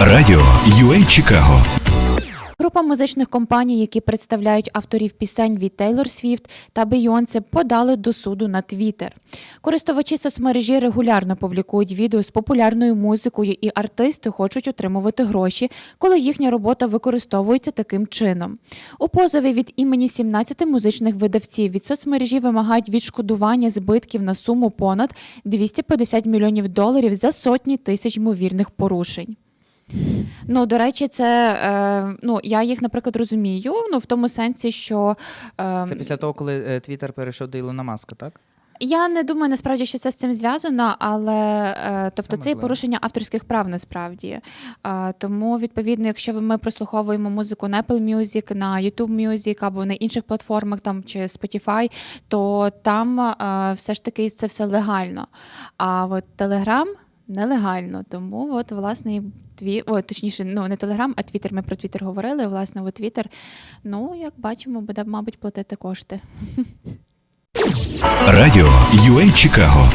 Радіо UA Чикаго Група музичних компаній, які представляють авторів пісень від Тейлор Свіфт та Бейонсе, подали до суду на Твіттер. Користувачі соцмережі регулярно публікують відео з популярною музикою, і артисти хочуть отримувати гроші, коли їхня робота використовується таким чином. У позові від імені 17 музичних видавців від соцмережі вимагають відшкодування збитків на суму понад 250 мільйонів доларів за сотні тисяч ймовірних порушень. Ну, до речі, це е, ну я їх, наприклад, розумію. Ну в тому сенсі, що е, Це після того, коли Твіттер перейшов до Ілона Маска, так? я не думаю насправді, що це з цим зв'язано, але е, тобто Це це є порушення авторських прав насправді. Е, тому, відповідно, якщо ми прослуховуємо музику на Apple Music, на YouTube Music або на інших платформах, там чи Spotify, то там е, все ж таки це все легально. А от Telegram нелегально. Тому от власне тві, о, точніше, ну не Телеграм, а Твіттер. Ми про Твіттер говорили. Власне, от Твіттер, ну як бачимо, буде, мабуть, платити кошти. Радіо UA Чикаго